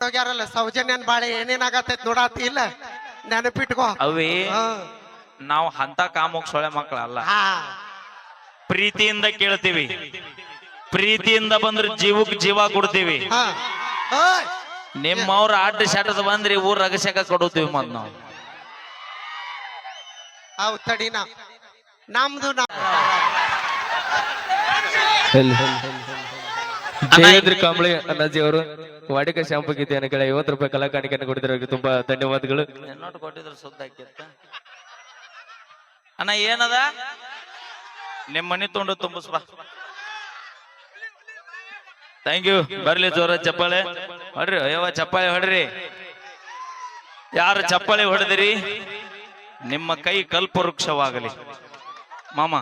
ಹೋಗ್ಯಾರಲ್ಲ ಸೌಜನ್ಯನ್ ಬಾಳೆ ಏನೇನಾಗತ್ತೈತ್ ನೋಡಾತಿ ಇಲ್ಲ. ನೆನಪಿಟ್ಕೋ. ಅವೇ ಹಾ. ನಾವು ಅಂತ ಕಾಮಕ್ ಸೊಳೆ ಮಕ್ಕಳಲ್ಲ ಹಾ. ಪ್ರೀತಿಯಿಂದ ಕೇಳ್ತೀವಿ. ಪ್ರೀತಿಯಿಂದ ಬಂದ್ರೆ ಜೀವಕ್ ಜೀವ ಕೊಡ್ತೀವಿ. ಹಾ. ಓಯ್. ನಿಮ್ಮವ್ರ ಅಡ್ಡ ಶಾಟದ ಬಂದ್ರಿ ಊರ್ ರಗಸಕ ಕೊಡುತ್ತೀವಿ ಮತ್ ನಾವು. ತಡಿನ. ನಮ್ದು ಜಯೇಂದ್ರ ಕಾಂಬಳಿ ಅಣ್ಣಾಜಿ ಅವರು ವಾಡಿಕ ಶಾಂಪು ಗೀತೆಯನ್ನು ಕೇಳಿ ಐವತ್ತು ರೂಪಾಯಿ ಕಲಾ ಕಾಣಿಕೆಯನ್ನು ಕೊಡಿದಿರೋರಿಗೆ ತುಂಬಾ ಧನ್ಯವಾದಗಳು. ನೋಟ್ ಕೊಟ್ಟಿದ್ರ ಸುದ್ದ ಅಣ್ಣ ಏನದ? ನಿಮ್ಮ ಮನಿ ತುಂಡು ತುಂಬಿಸ್ಬ. ಥ್ಯಾಂಕ್ ಯು ಬರ್ಲಿ ಜೋರ ಚಪ್ಪಾಳೆ. ಹೊಡ್ರಿ ಅಯ್ಯವ ಚಪ್ಪಾಳೆ ಹೊಡ್ರಿ. ಯಾರು ಚಪ್ಪಾಳೆ ಹೊಡೆದಿರಿ? ನಿಮ್ಮ ಕೈ ಕಲ್ಪವೃಕ್ಷವಾಗಲಿ. ಮಾಮ.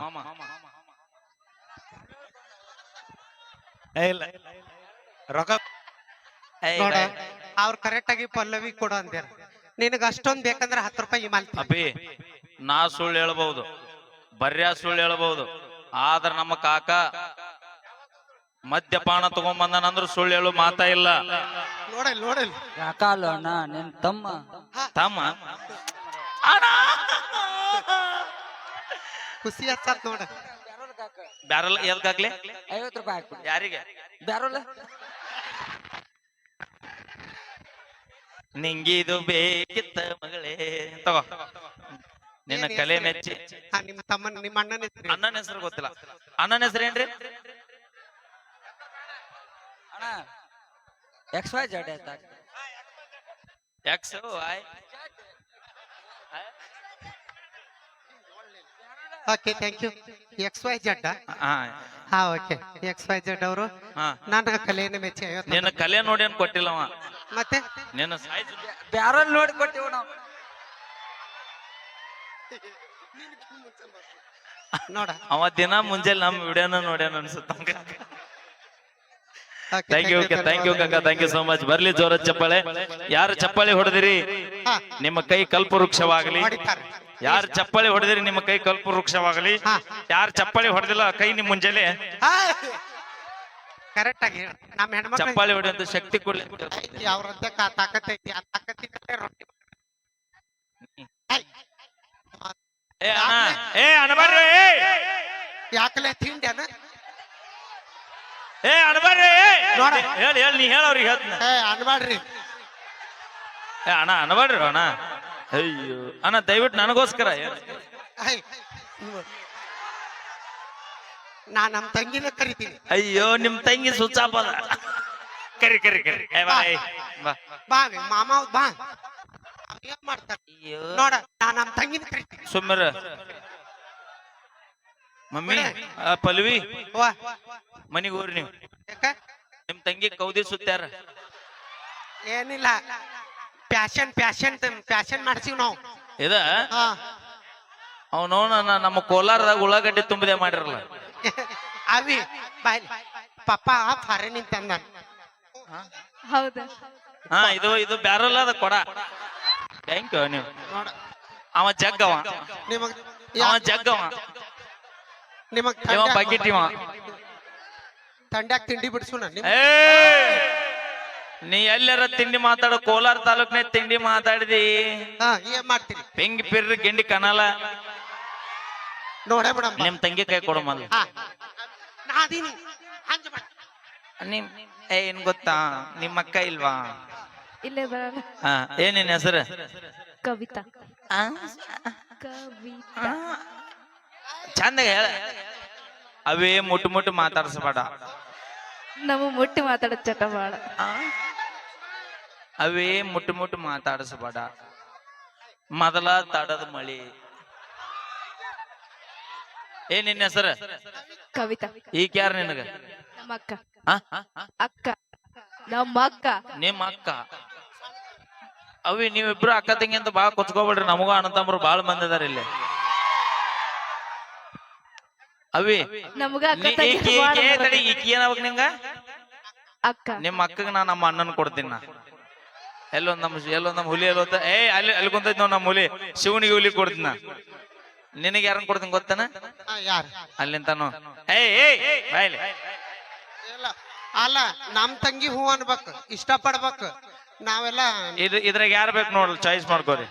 ಇಲ್ಲ. ರೊಕ್ಕ. ನೋಡ ಅವ್ರು ಕರೆಕ್ಟ್ ಆಗಿ ಪಲ್ಲವಿ ಕೊಡು ಅಂದ್ಯಾರ. ನಿನಗ ಅಷ್ಟೊಂದ್ ಬೇಕಂದ್ರ ಹತ್ತು ರೂಪಾಯಿ ಇಮಾಲ್ತಿ ಅಪ್ಪಿ ನಾ ಸುಳ್ಳು ಹೇಳ್ಬಹುದು ಬರ್ಯಾ ಸುಳ್ಳು ಹೇಳ್ಬಹುದು ಆದ್ರ ನಮ್ಮ ಕಾಕ ಮದ್ಯಪಾನ ತಗೊಂಬಂದನಂದ್ರ ಸುಳ್ಳು ಹೇಳು ಮಾತಾ ಇಲ್ಲ. ನೋಡಲ್ ನೋಡಲ್ ನಿನ್ ತಮ್ಮ. ತಮ್ಮ? ಖುಷಿ ಹಚ್ಚತ್ ನೋಡ. ಬ್ಯಾರಲ್ ಎಲ್ಕಾಗ್ಲಿ ಐವತ್ತು ರೂಪಾಯಿ ಹಾಕ್ಬಿಡಿ. ಯಾರಿಗೆ? ಬ್ಯಾರೋಲ್ಲ ನಿಂಗಿದು ಬೇಕಿತ್ತ ಮಗಳೇ. ತಗೋ. ನಿನ್ನ ಕಲೆ ಮೆಚ್ಚಿ. ಹಾ ನಿಮ್ಮ ತಮ್ಮನ್ ನಿಮ್ಮ ಅಣ್ಣನ ಹೆಸ್ರು ಅಣ್ಣನ ಹೆಸರು ಗೊತ್ತಿಲ್ಲ. ಅಣ್ಣನ ಹೆಸರು ಏನ್ರಿ? ಅಣ್ಣ ಎಕ್ಸ್ ವೈ ಜಡ್ ಆಯ್ತಾ X I okay thank you X Y Z ಹಾ ಹಾ. ಓಕೆ ಎಕ್ಸ್ ವೈ ಜಡ್ ಅವರು ಹಾ. ನನ್ನ ಕಲೆಯನ್ನು ಮೆಚ್ಚಿ. ನಿನ್ನ ಕಲೆ ನೋಡಿ ಏನ್ ಕೊಟ್ಟಿಲ್ಲವ ಮತ್ತೆ? ನಿನ್ನ ಬ್ಯಾರೋಲ್ ನೋಡಿ ಕೊಟ್ಟಿವ್ ನಾವು. ನೋಡ. ಅವ ದಿನ ಮುಂಜಾನೆ ನಮ್ ವಿಡಿಯೋನ ನೋಡ್ಯಾನ ಅನ್ಸುತ್ತ ಥ್ಯಾಂಕ್ ಯು ಥ್ಯಾಂಕ್ ಯು ಕಾಕ ಥ್ಯಾಂಕ್ ಯು ಸೋ ಮಚ್ ಬರ್ಲಿ ಜೋರ ಚಪ್ಪಾಳೆ. ಯಾರು ಚಪ್ಪಾಳೆ ಹೊಡೆದಿರಿ? ನಿಮ್ಮ ಕೈ ಕಲ್ಪ ವೃಕ್ಷವಾಗಲಿ. ಯಾರು ಚಪ್ಪಾಳೆ ಹೊಡೆದಿರಿ ನಿಮ್ಮ ಕೈ ಕಲ್ಪ ವೃಕ್ಷವಾಗಲಿ. ಯಾರು ಚಪ್ಪಾಳೆ ಹೊಡೆದಿಲ್ಲ ಕೈ ನಿಮ್ ಮುಂಜಾನೆ. ಕರೆಕ್ಟ್ ಆಗಿ ನಮ್ಮ ಹೆಣ್ಮಕ್ಳು ಚಪ್ಪಾಳೆ ಹೊಡೆಯುವಂತ ಶಕ್ತಿ ಕೊಡ್ಲಿ ಐತಿ ಅವ್ರದ್ದ ಕಾ- ತಾಕತ್ ಐತಿ. ಆ ತಾಕತ್ತಿದ್ರೆ ರೊಟ್ಟಿ ಏ ಅಣ್ಣ ಏ ಅಣಬಾರ್ರಿ ಯಾಕಲೆ ತಿಂಡ್ಯಾನ ಏ ಅಣಬಾರ್ರಿ ನೋಡ. ಹೇಳಿ ಹೇಳಿ ನೀ ಹೇಳ ಅವ್ರಿಗೆ ಹೇಳ್ತೀನಿ. ಏ ಅನ್ಬೇಡ್ರಿ ಏ ಅಣ್ಣ ಅನ್ಬಾಡ್ರಿ ಅಣ್ಣ. ಅಯ್ಯೋ ಅಣ್ಣ ದಯವಿಟ್ಟು ನನಗೋಸ್ಕರ ಹೇಳಿ. ಐ. ನಾ ನಮ್ಮ ತಂಗಿನ ಕರಿತೀನಿ. ಅಯ್ಯೋ ನಿಮ್ ತಂಗಿ ಸುಚ್ಚಾಪದ. ಕರಿ ಕರಿ ಕರಿ. ಏ ಬಾ. ಏ, ಬಾ. ಬಾ ಬೇ, ಮಾಮ ಅವ್ರ್ ಬಾ. ಅವ್ರ್ ಏನ್ ಮಾಡ್ತಾರ? ಅಯ್ಯೋ. ನೋಡ ನಾ ನಮ್ ತಂಗಿನ ಕರಿತೀನಿ. ಸುಮ್ಮರ. ಮಮ್ಮಿ ಆ, ಪಲ್ವಿ. ವಾ. ಮನಿಗ್ ಹೋಗ್ರಿ ನೀವು. ಯಾಕ? ನಿಮ್ ತಂಗಿ ಕೌದಿ ಸುತ್ತಾರ. ಏನಿಲ್ಲ. ಪ್ಯಾಶನ್ ಪ್ಯಾಶನ್ ಪ್ಯಾಶನ್ ಮಾಡ್ಸಿವ್ ನಾವು. ಇದ? ಹಾ. ಅವನು ನಮ್ಮ ಕೋಲಾರದಾಗ ಉಳ್ಳಾಗಡ್ಡಿ ತುಂಬಿದೆ ಮಾಡಿರಲ್ಲ. ಅವಿ ಬಾಯ್ ಪಪ್ಪ ಫಾರಿನ್ ನಿಂತಂದ ಹೌದಾ. ಹಾ ಇದು ಇದು ಬ್ಯಾರಲ್ಲ ಅದ ಕೊಡ. ಥ್ಯಾಂಕ್ ಯು ನೀವು. ನೋಡ. ಅವ ಜಗ್ಗವ. ನಿಮಗ್ ಅವ ಜಗ್ಗವ. ನಿಮಗ್ ಇವ ಬಗ್ಗಿಟ್ಟಿವ ತಂಡ್ಯಾಗ ತಿಂಡಿ ಬಿಡಿಸೋಣ ನೀ ಎಲ್ಲರ ತಿಂಡಿ ಮಾತಾಡೋ ಕೋಲಾರ ತಾಲೂಕ್ನೇ ತಿಂಡಿ ಮಾತಾಡಿದಿ. ಏನ್ ಮಾಡ್ತೀರಿ? ಪೆಂಗಿ ಪಿರ್ರಿ ಗಿಂಡಿ ಕನಲ. ನೋಡೇ ಬಿಡಮ್ಮ. ನಿಮ್ ತಂಗಿ ಕೈ ಕೊಡು ಮೊದ್ಲು. ಹಾ. ನಾ ಅದೀನಿ. ಹಂಗ ಮಾಡ್. ನಿಮ್ ಏ ಏನ್ ಗೊತ್ತಾ? ನಿಮ್ಮ ಅಕ್ಕ ಇಲ್ವಾ? ಇಲ್ಲೇ ಬರಲ್ಲ. ಹಾ ಏನ್ ಹೆಸರು? ಕವಿತಾ. ಕವಿತಾ. ಚಂದ ಹೇಳ. ಅವೇ ಮುಟ್ಟು ಮುಟ್ಟು ಮಾತಾಡ್ಸಬೇಡ. ನಾವು ಮುಟ್ಟಿ ಮಾತಾಡೋದ್ ಚಟ ಬಾಳ. ಅವೇ ಮುಟ್ಟು ಮುಟ್ಟು ಮಾತಾಡಿಸಬೇಡ. ಮೊದಲ ತಡದ ಮಳಿ. ಏ ನಿನ್ನ ಹೆಸರು? ಕವಿತಾ. ಈಗ ಯಾರು ನಿನಗ? ನಮ್ಮ ಅಕ್ಕ. ಆ? ನಮ್ಮ ಅಕ್ಕ. ನಿಮ್ಮ ಅಕ್ಕ? ಅವಿ ನೀವಿಬ್ರು ಅಕ್ಕ ತಂಗಿ ಅಂತ ಬಾಳ ಕೊಚ್ಕೋಬೇಡ್ರಿ ನಮಗೂ ಅಣ್ಣ ತಮ್ಮರು ಬಾಳ ಮಂದಿ ಅದಾರ ಇಲ್ಲಿ. ಅವಿ ನಮಗ ಅಕ್ಕ ನೀ- ತಂಗಿ ಈಕಿ ಬಾಳ ಈಕಿ- ಅದಾರ. ತಡಿ ಈಕಿ ಏನಾಗ್ಬೇಕು ನಿಂಗ? ಅಕ್ಕ. ನಿಮ್ಮ ಅಕ್ಕಗ ನಾ ನಮ್ಮ ಅಣ್ಣನ ಕೊಡ್ತೀನಿ. ನಾ ಎಲ್ಲೊಂದ್ ನಮ್ಮ ಎಲ್ಲೊಂದ್ ನಮ್ಮ ಹುಲಿ ಎಲ್ಲೊಂದ ಏ ಅಲ್ಲಿ ಅಲ್ಲಿ ಕುಂತೈತಿ ನೋಡ್ ನಮ್ಮ ಹುಲಿ. ಶಿವನಿಗೆ ಹುಲಿ ಕೊಡ್ತೀನಿ ನಾ ನಿನಗೆ ಯಾರನ್ನ ಕೊಡ್ತೀನಿ ಗೊತ್ತನ? ಯಾರು? ಅಲ್ಲಿಂತಾನು ಏಯ್ ಏಯ್ ಬಾಯ್ಲಿ. ಅಲ್ಲ ನಮ್ ತಂಗಿ ಹೂ ಅನ್ಬೇಕು. ಇಷ್ಟ ಪಡ್ಬೇಕು ನಾವೆಲ್ಲ ಇದ್ ಇದ್ರಾಗ ಯಾರು ಬೇಕು ನೋಡ್ರಿ ಚಾಯ್ಸ್ ಮಾಡ್ಕೋರಿ.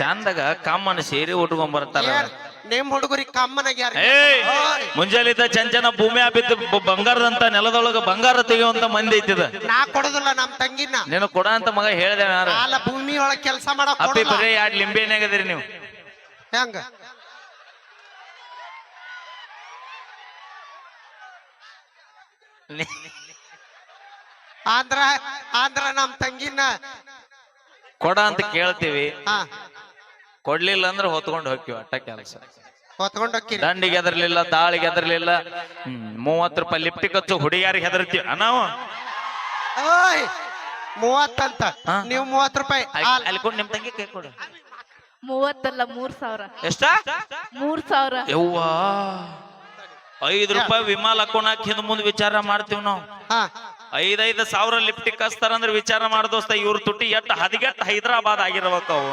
ಚಂದಾಗ ಕಾಮನ್ ಸೇರಿ ಉಟ್ಕೊಂಡ್ ಬರ್ತಾರ. ನಿಮ್ ಹುಡುಗರಿಗೆ ಕಮ್ಮನಾಗ ಯಾರು ಮುಂಜಾಲಿದ್ದ ಚಂಚನ ಭೂಮಿ ಬಿದ್ದು ಬಂಗಾರದಂತ ನೆಲದೊಳಗ ಬಂಗಾರ ತೆಗೆಯುವಂತ ಮಂದಿ ಐತಿದ ನಾ ಕೊಡೋದಿಲ್ಲ ನಮ್ ತಂಗಿನ. ನೀನು ಕೊಡ ಅಂತ ಮಗ ಹೇಳ್ದೆ ಕಾಲ ಭೂಮಿ ಒಳಗ್ ಕೆಲಸ ಮಾಡಕ್ ಅಪ್ಪಿ ಕೊಡಲ್ಲ. ಬರೀ ಎರಡ್ ನೀವು. ಹೆಂಗ? ನೀ- ಆಂಧ್ರ ಆಂಧ್ರ ನಮ್ ತಂಗಿನ ಕೊಡ ಅಂತ ಕೇಳ್ತೀವಿ. ಹಾ. ಕೊಡ್ಲಿಲ್ಲ ಅಂದ್ರೆ ಹೊತ್ಕೊಂಡು ಹೋಗ್ತೀವಿ ಅಟ್ಟ ಕೆಲಸ. ಹೊತ್ಕೊಂಡು ಹೋಕ್ಕಿರಿ. ದಂಡಿಗೆ ಹೆದರ್ಲಿಲ್ಲ ದಾಳಿಗೆ ಹೆದರ್ಲಿಲ್ಲ. ಹ್ಮ್ ಮೂವತ್ ರೂಪಾಯಿ ಲಿಪ್ಟಿಕ್ ಹಚ್ಚು ಹುಡುಗಿಯಾರಿಗೆ ಹೆದರ್ತೀವಿ. ನಾವು? ಓಯ್ ಮೂವತ್ತಂತ ಹಾ. ನೀವು ಮೂವತ್ ರೂಪಾಯಿ. ಅಲ್ಲಿ ಕೊಡು ನಿಮ್ ತಂಗಿ ಕೈ ಕೊಡು. ಮೂವತ್ತಲ್ಲ ಮೂರ್ ಸಾವಿರ. ಎಷ್ಟ? ಮೂರ್ ಸಾವಿರ. ಯವ್ವಾ. ಐದ್ ರೂಪಾಯಿ ವಿಮಾಲ್ ಹಾಕೋಣಕ್ ಹಿಂದ್ ಮುಂದ್ ವಿಚಾರ ಮಾಡ್ತೀವಿ ನಾವು. ಹಾ. ಐದೈದು ಸಾವಿರ ಲಿಪ್ಟಿಕ್ ಕಸ್ತಾರಂದ್ರೆ ವಿಚಾರ ಮಾಡ ದೋಸ್ತ ಇವ್ರ ತುಟ್ಟಿ ಎಟ್ಟು ಹದಿಗೆಟ್ಟ ಹೈದರಾಬಾದ್ ಆಗಿರ್ಬೇಕು ಅವು.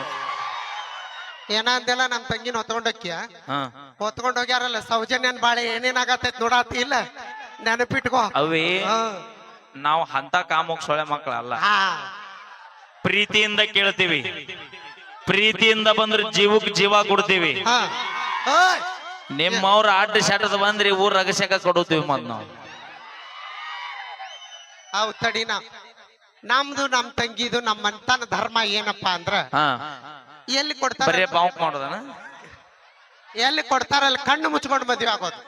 ಏನಂದೆಲ್ಲ ನಮ್ ತಂಗಿನ ಹೊತ್ಕೊಂಡೋಕ್ಯ? ಹಾ. ಹೊತ್ಕೊಂಡ್ ಹೋಗ್ಯಾರಲ್ಲ ಸೌಜನ್ಯ ಬಾಳೆ ಏನೇನಾಗತೈತಿ ನೋಡಾತಿ ಇಲ್ಲ. ನೆನಪಿಟ್ಕೋ. ಅವೇ. ನಾವು ಅಂತ ಕಾಮುಕ್ ಸೊಳೆ ಮಕ್ಕಳಲ್ಲ ಹಾ. ಪ್ರೀತಿಯಿಂದ ಕೇಳ್ತೀವಿ. ಪ್ರೀತಿಯಿಂದ ಬಂದ್ರೆ ಜೀವಕ್ ಜೀವ ಕೊಡ್ತೀವಿ. ನಿಮ್ಮವ್ರ ಅಡ್ಡ ಶಾಟದ ಬಂದ್ರಿ ಊರ್ ರಗಸಕ ಕೊಡುತ್ತೀವಿ ಮತ್ ನಾವು. ತಡಿನ. ನಮ್ದು ನಮ್ ತಂಗಿದು ನಮ್ಮಂತನ ಧರ್ಮ ಏನಪ್ಪಾ ಅಂದ್ರ ಎಲ್ಲಿ ಕೊಡ್ತಾರೆ? ಬರೀ ಬಾಂಕ್ ಮಾಡೋದನ ಎಲ್ಲಿ ಕೊಡ್ತಾರಲ್ಲ ಕಣ್ಣು ಮುಚ್ಕೊಂಡು ಮದ್ವೆ ಆಗೋದು.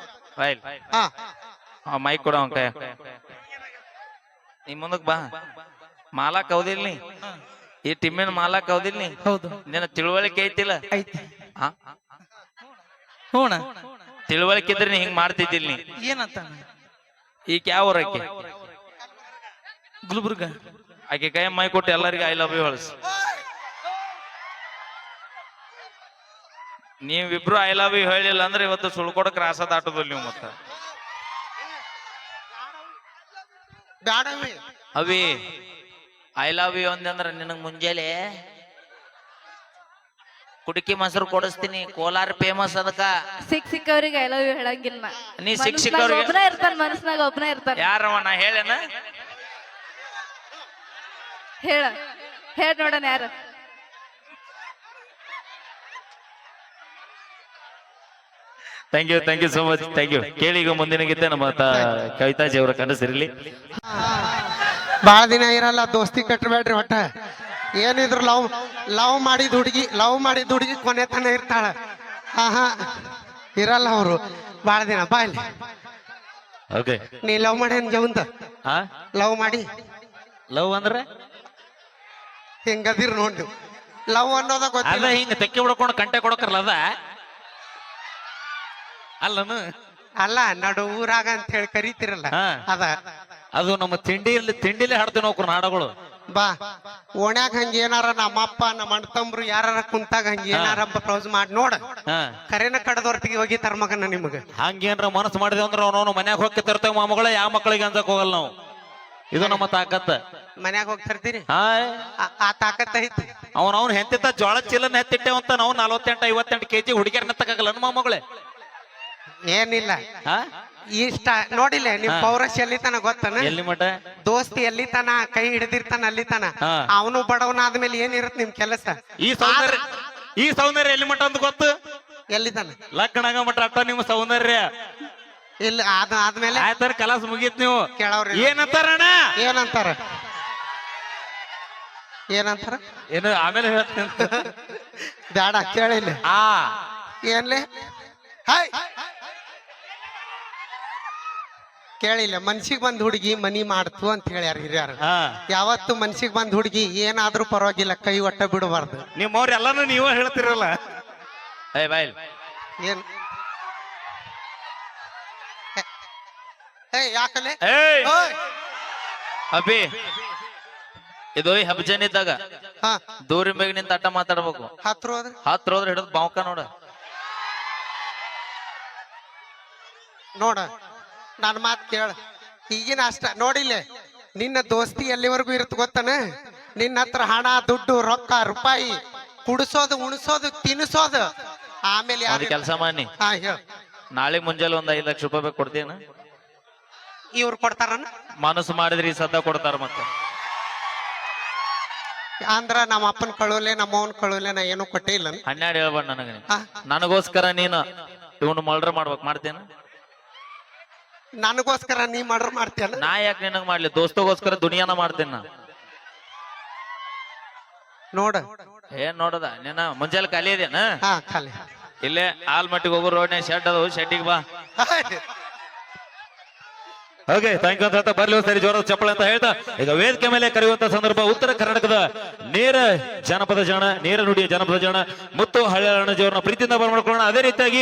ಹಾ. ಆ ಮೈಕ್ ಕೊಡ ಅವನ್ ಕೈ ನೀ ಮುಂದಕ್ ಬಾ. ಮಾಲಾ ಹೌದಿಲ್ ನೀ? ಈ ಟಿಮ್ಮಿನ ಮಾಲಾ ಹೌದಿಲ್ ನೀ? ಹೌದು. ನಿನ್ನ ತಿಳುವಳಿಕೆ ಐತಿಲ್ಲ? ಐತಿ. ಹಾ ಹೂಣ. ತಿಳುವಳಿಕೆ ಇದ್ರೆ ನೀ ಹಿಂಗ್ ಮಾಡ್ತಿದ್ದಿಲ್ ನೀ? ಏನಂತ? ಈಗ ಯಾವ ಊರಕ್ಕೆ? ಆಕಿ ಗುಲ್ಬರ್ಗ. ಆಕೆ ಕೈ ಮೈ ಕೊಟ್ಟು ಎಲ್ಲರಿಗೂ ಐ ಲವ್ ಯು ಹೊಳಸ್. ನೀವಿಬ್ರು ಐ ಲವ್ ಯು ಹೇಳಿಲ್ಲ ಅಂದ್ರೆ ಇವತ್ತು ಸುಳ್ಕೊಡ ಕ್ರಾಸ ದಾಟೋದಿಲ್ಲ ನೀವು ಮತ್ತ. ಅವಿ ಐ ಲವ್ ಯು ಅಂದಂದ್ರ ನಿನಗ್ ಮುಂಜಾನೆ ಕುಟುಕಿ ಮೊಸರು ಕೊಡಿಸ್ತೀನಿ ಕೋಲಾರ ಫೇಮಸ್ ಅದಕ್ಕ. ಸಿಕ್ ಸಿಕ್ಕವ್ರಿಗೆ ಐ ಲವ್ ಯು ಹೇಳಂಗಿಲ್ಲ ನೀ. ಸಿಕ್ ಸಿಕ್ಕವ್ರಿಗೆ- ಒಬ್ನೇ ಇರ್ತಾನ ಮನಸ್ನಾಗ ಒಬ್ಬನೇ ಇರ್ತಾನ. ಯಾರವ ನಾ ಹೇಳೇನ? ಹೇಳ. ಹೇಳ ನೋಡಣ ಯಾರ. Thank you thank you so much thank you ಕೇಳಿ ಈಗ ಮುಂದಿನ ಗೀತೆ ನಮ್ಮ ಕವಿತಾಜಿ ಅವರ ಕನಸಿರಲಿ. ಬಹಳ ದಿನ ಇರಲ್ಲ ದೋಸ್ತಿ ಕಟ್ಟಬೇಡ್ರಿ ಒಟ್ಟ. ಏನಿದ್ರು ಲವ್ ಲವ್ ಮಾಡಿದ ಹುಡುಗಿ ಲವ್ ಮಾಡಿದ ಹುಡುಗಿ ಕೊನೆ ತನ ಇರ್ತಾಳ. ಹಾ ಹಾ ಇರಲ್ಲ ಅವರು. ಬಹಳ ದಿನ ಬಾ ಇಲ್ಲಿ. ಓಕೆ ನೀ ಲವ್ ಮಾಡಿ ಜವಂತ? ಹಾ ಲವ್ ಮಾಡಿ. ಲವ್ ಅಂದ್ರೆ? ಹಿಂಗದಿರ್ ನೋಡಿ ಲವ್ ಅನ್ನೋದ ಅದ ಗೊತ್ತಿಲ್ಲ ಹಿಂಗ ತೆಕ್ಕೆ ಹೊಡ್ಕೊಂಡು ಕಂಟೆ ಕೊಡಕರ್ಲ ಅದ? ಅಲ್ಲನು? ಅಲ್ಲ ನಡು ಊರಾಗ ಅಂತ ಹೇಳಿ ಕರಿತಿರಲ್ಲ. ಹಾ. ಅದ. ಅದು ನಮ್ಮ ತಿಂಡಿಯಲ್ಲಿ ತಿಂಡಿಲೇ ಹಾಡ್ತೀವಿ ನಾವು ನಾಡಗಳು. ಬಾ. ಓಣ್ಯಾಗ ಹಂಗ ಏನಾರ ನಮ್ಮಪ್ಪ ನಮ್ಮ ಅಣ್ಣ ತಮ್ರು ಯಾರ ಕುಂತಾಗ ಹಂಗ ಏನಾರ ಪ್ರೌಸ್ ಮಾಡಿ ನೋಡ. ಹಾ. ಕರೆನ ಕಡದೊರ್ತಿಗೆ ಹೋಗಿ ಮಗನ ನಿಮಗ. ಹಂಗೇನ್ರ ಮನಸ್ಸು ಮಾಡಿದೆ ಅಂದ್ರೆ ಅವನವನು ಮನ್ಯಾಗ ಹೋಗಿ ತರ್ತೇವೆ ಮಾಮಗಳ ಯಾವ ಮಕ್ಕಳಿಗೆ ಅನ್ಸಕ್ ಹೋಗಲ್ಲ ನಾವು. ಇದು ನಮ್ಮ ತಾಕತ್ತ. ಮನ್ಯಾಗ ಹೋಗಿ ತರ್ತೀರಿ? ಹಾಯ್ ಆ- ಆ ತಾಕತ್ ಐತಿ. ಅವನವನ್ ಹೆಂತಿತ್ತ ಜೋಳ ಚೀಲನ ಹೆತ್ತಿಟ್ಟೆವಂತ ಅಂತ ನಾವು ನಲವತ್ತೆಂಟು ಐವತ್ತೆಂಟು ಕೆಜಿ ಹುಡುಗಿಯರ್ನ ತಗಲ್ಲ ಮಾಮಗಳೇ. ಏನಿಲ್ಲ. ಇಷ್ಟ ನೋಡಿಲ್ಲ ನಿಮ್ ಹಾ. ಪೌರಸ್ ಎಲ್ಲಿ ತನ ಗೊತ್ತನ? ಎಲ್ಲಿ ಮಠ? ದೋಸ್ತಿ ಎಲ್ಲಿ ತನ ಕೈ ಹಿಡಿದಿರ್ತಾನ ಅಲ್ಲಿ ತನ ಅವನು ಅವನು ಬಡವನಾದ್ಮೇಲೆ ಏನಿರತ್ ನಿಮ್ ಕೆಲಸ? ಈ ಸೌಂದರ್ಯ ಈ ಸೌಂದರ್ಯ ಎಲ್ಲಿ ಮಟ್ಟ ಅಂತ ಗೊತ್ತು? ಎಲ್ಲಿ ತನ ಲಕ್ಕಣಗ ಮಠ ಅಟ್ಟ ನಿಮ್ಮ ಸೌಂದರ್ಯ. ಇಲ್ಲ ಅದ ಆದ್ಮೇಲೆ ಆಯ್ತಾರ ಕಲಾಸ್ ಮುಗೀತ್ ನೀವು. ಕೇಳವ್ರಿ ಏನಂತಾರ ಏನಂತಾರ? ಏನಂತಾರ? ಏನು ಆಮೇಲೆ ಹೇಳ್ತೀನಿ ಬೇಡ ಬ್ಯಾಡ ಕೇಳಿಲ್ಲ. ಆ. ಏನ್ಲೇ? ಹಾಯ್ ಕೇಳಿಲ್ಲ ಮನ್ಸಿಗೆ ಬಂದ್ ಹುಡುಗಿ ಮನಿ ಮಾಡ್ತು ಅಂತ ಹೇಳ್ಯಾರ ಹಿರಿಯರು. ಹಾ. ಯಾವತ್ತು ಮನ್ಸಿಗೆ ಬಂದ್ ಹುಡುಗಿ ಏನಾದ್ರೂ ಪರವಾಗಿಲ್ಲ ಕೈ ಒಟ್ಟ ಬಿಡಬಾರ್ದು. ನಿಮ್ಮವ್ರ ಎಲ್ಲಾನು ನೀವೇ ಹೇಳ್ತಿರಲ್ಲ. ಏ ಬಾಯ್. ಏನ್? ಏ ಯಾಕಲೆ? ಏಯ್ ಓಯ್! ಅಭಿ ಇದು ಹಬ್ಜನ್ ಇದ್ದಾಗ ಹಾ. ದೂರಿನ ಬೇಗ ನಿಂತ ಅಟ್ಟ ಮಾತಾಡ್ಬೇಕು. ಹತ್ರ ಹೋದ್ರೆ? ಹತ್ರ ಹೋದ್ರೆ ಹಿಡಿದ್ ಬಾವ್ಕ ನೋಡ. ನೋಡ. ನನ್ನ ಮಾತು ಕೇಳ. ಈಗಿನ ಅಷ್ಟ ನೋಡಿಲ್ಲೇ? ನಿನ್ನ ದೋಸ್ತಿ ಎಲ್ಲಿವರೆಗೂ ಇರುತ್ತೆ ಗೊತ್ತನ? ನಿನ್ನ ಹತ್ರ ಹಣ ದುಡ್ಡು ರೊಕ್ಕ ರೂಪಾಯಿ ಕುಡಿಸೋದು ಉಣಿಸೋದು ತಿನ್ನಿಸೋದು ಆಮೇಲೆ ಯಾರು ಕೆಲಸ ಮಾಡಿ ಹಾ ಹೇಳ. ನಾಳೆ ಮುಂಜಾನೆ ಒಂದ್ ಐದ್ ಲಕ್ಷ ರೂಪಾಯಿ ಬೇಕು ಕೊಡ್ತೀನ ಇವ್ರು ಕೊಡ್ತಾರನ? ಮನಸ್ಸು ಮಾಡಿದ್ರೆ ಈ ಸದ್ದ ಕೊಡ್ತಾರ ಮತ್ತೆ. ಅಂದ್ರ ನಮ್ಮ ಅಪ್ಪನ ಕಳುವಲೆ ನಮ್ಮ ಅವನ್ ಕಳುವಲೆ ನಾ ಏನು ಕೊಟ್ಟೇ ಇಲ್ಲ ಹನ್ನೆರಡು ಹೇಳ್ಬೇಡ ನನಗೆ. ನನಗೋಸ್ಕರ ನೀನು ಇವನು ಮಲ್ಡ್ರ್ ಮಾಡ್ಬೇಕು ಮಾಡ್ತೇನ ನನಗೋಸ್ಕರ ನೀ ಮರ್ಡರ್ ಮಾಡ್ತೀಯಲ್ಲ? ನಾ ಯಾಕೆ ನಿನಗ್ ಮಾಡ್ಲಿ? ದೋಸ್ತಗೋಸ್ಕರ ದುನಿಯಾನ ಮಾಡ್ತೀನಿ ನಾ. ನೋಡ. ಏನ್ ನೋಡದ ನಿನ್ನ ಮುಂಜಾನೆ ಖಾಲಿ ಇದೇನ ಹಾ ಖಾಲಿ. ಇಲ್ಲೇ ಆಲ್ಮಟ್ಟಿಗೆ ಹೋಗೋ ರೋಡ್ನ್ಯಾಗ ಶೆಡ್ ಅದು ಶೆಡ್ಡಿಗೆ ಬಾ. ಓಕೆ ಥ್ಯಾಂಕ್ ಯು ಅಂತ ಹೇಳ್ತಾ ಬರ್ಲಿ ಒಂದ್ಸರಿ ಜೋರದ ಚಪ್ಪಳ ಅಂತ ಹೇಳ್ತಾ. ಈಗ ವೇದಿಕೆ ಮೇಲೆ ಕರೆಯುವಂತ ಸಂದರ್ಭ ಉತ್ತರ ಕರ್ನಾಟಕದ ನೇರ ಜನಪದ ಜಾಣ ನೇರ ನುಡಿಯ ಜಾನಪದ ಜಾಣ ಮುತ್ತು ಹಳ್ಳಿ ಅಣ್ಣಜಿಯವರನ್ನ ಪ್ರೀತಿಯಿಂದ ಬರ್ಮಾಡ್ಕೊಳ್ಳೋಣ. ಅದೇ ರೀತಿಯಾಗಿ